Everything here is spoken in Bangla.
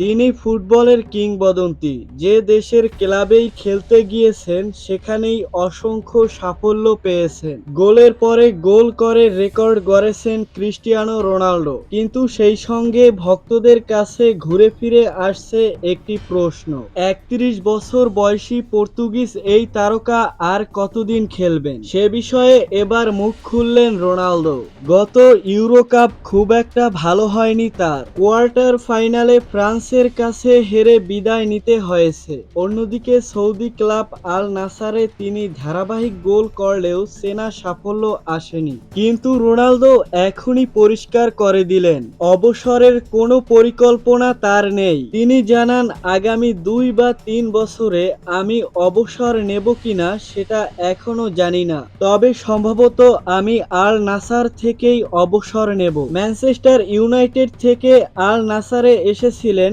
তিনি ফুটবলের কিংবদন্তি। যে দেশের ক্লাবেই খেলতে গিয়েছেন, সেখানেই অসংখ্য সাফল্য পেয়েছেন। গোলের পরে গোল করে রেকর্ড গড়েছেন ক্রিস্টিয়ানো রোনাল্ডো কিন্তু সেই সঙ্গে ভক্তদের কাছে ঘুরে ফিরে আসছে একটি প্রশ্ন। একত্রিশ বছর বয়সী পর্তুগিজ এই তারকা আর কতদিন খেলবেন? সে বিষয়ে এবার মুখ খুললেন রোনালদো। গত ইউরো কাপ খুব একটা ভালো হয়নি তার। কোয়ার্টার ফাইনালে ফ্রান্সের কাছে হেরে বিদায় নিতে হয়েছে। অন্যদিকে সৌদি ক্লাব আল নাসারে তিনি ধারাবাহিক গোল করলেও সেনা সাফল্য আসেনি। কিন্তু রোনালদো এখনই পরিষ্কার করে দিলেন, অবসরের কোনো পরিকল্পনা তার নেই। তিনি জানান, আগামী দুই বা তিন বছরে আমি অবসর নেব কিনা সেটা এখনও জানি না। তবে সম্ভবত আমি আল নাসার থেকেই অবসর নেব। ম্যানচেস্টার ইউনাইটেড থেকে আল নাসারে এসেছিলেন